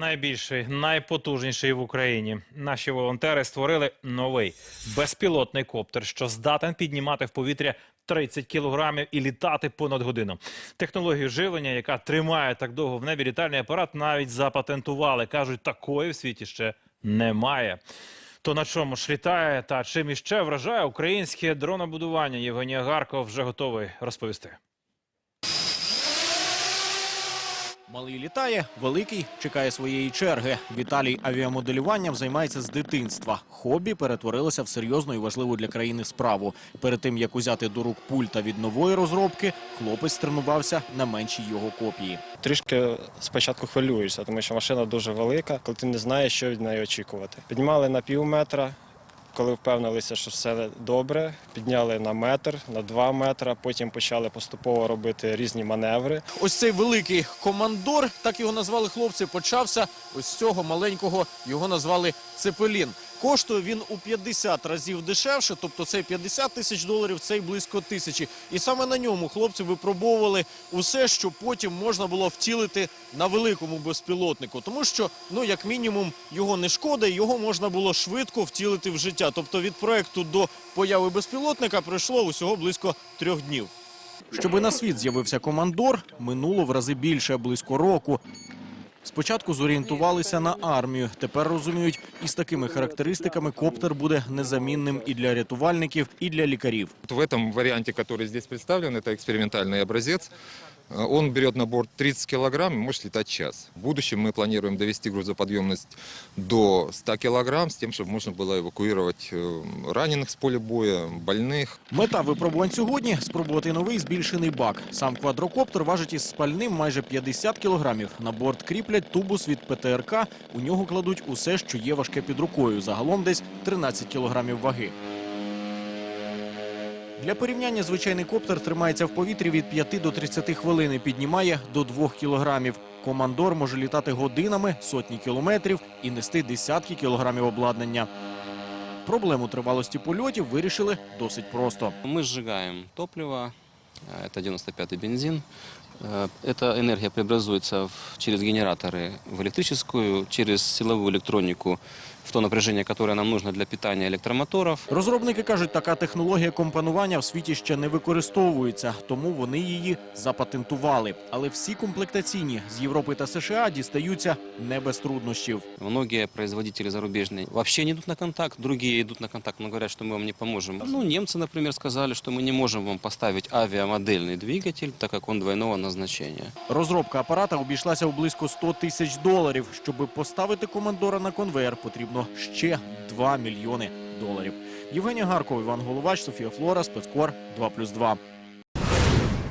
Найбільший, найпотужніший в Україні. Наші волонтери створили новий безпілотний коптер, що здатен піднімати в повітря 30 кілограмів і літати понад годину. Технологію живлення, яка тримає так довго в небі літальний апарат, навіть запатентували. кажуть, такої в світі ще немає. То на чому ж літає та чим іще вражає українське дронобудування? Євгенія Гарков вже готовий розповісти. Малий літає, великий чекає своєї черги. Віталій авіамоделюванням займається з дитинства. Хобі перетворилося в серйозну і важливу для країни справу. Перед тим як узяти до рук пульта від нової розробки, хлопець тренувався на меншій його копії. Трішки спочатку хвилюєшся, тому що машина дуже велика, коли ти не знаєш, що від неї очікувати. Піднімали на пів метра, коли впевнилися, що все добре, підняли на метр, на два метри. потім почали поступово робити різні маневри. Ось цей великий командор, так його назвали хлопці, почався ось цього маленького його назвали Цепелін. Коштує він у 50 разів дешевше, тобто цей 50 тисяч доларів, цей близько тисячі. І саме на ньому хлопці випробовували усе, що потім можна було втілити на великому безпілотнику. Тому що, ну як мінімум, його не шкода, і його можна було швидко втілити в життя. Тобто від проекту до появи безпілотника пройшло усього близько трьох днів. Щоби на світ з'явився командор, минуло в рази більше, близько року. Спочатку зорієнтувалися на армію. Тепер розуміють, із такими характеристиками коптер буде незамінним і для рятувальників, і для лікарів. Вот В этом варианте, который здесь представлен, это экспериментальный образец. Э, Он берет на борт 30 килограмм и может летать час. В будущем мы планируем довести грузоподъемность до 100 килограмм, с тем, чтобы можно было эвакуировать э, раненых с поля боя, больных. Мета випробувань сьогодні спробувати новий збільшений бак. Сам квадрокоптер важить із спальним майже 50 кілограмів. На борт кріплять тубус від ПТРК. У нього кладуть усе, що є важке під рукою. Загалом десь 13 кілограмів ваги. Для порівняння звичайний коптер тримається в повітрі від 5 до 30 хвилин і піднімає до 2 кілограмів. Командор може літати годинами, сотні кілометрів і нести десятки кілограмів обладнання. Проблему тривалості польотів вирішили досить просто. Мы сжигаем топливо, э, это 95-й бензин. Э, Эта энергия преобразуется в- через генераторы в электрическую, через силовую электронику в то напряжение, которое нам нужно для питания электромоторов. Розробники кажуть, така технологія компонування в світі ще не використовується, тому вони її запатентували. Але всі комплектаційні з Європи та США дістаються не без труднощів. Многие производители зарубежные вообще не идут на контакт, другие идут на контакт, но говорят, что мы вам не поможем. Ну, немцы, например, сказали, что мы не можем вам поставить авиамодельный двигатель, так как он двойного назначения. Розробка апарата обійшлася у близько 100 тисяч доларів. Щоби поставити командора на конвейер, потрібно ще 2 мільйони доларів. Євгенія Гаркова, Іван Головач, Софія Флора, спецкор 2+,2.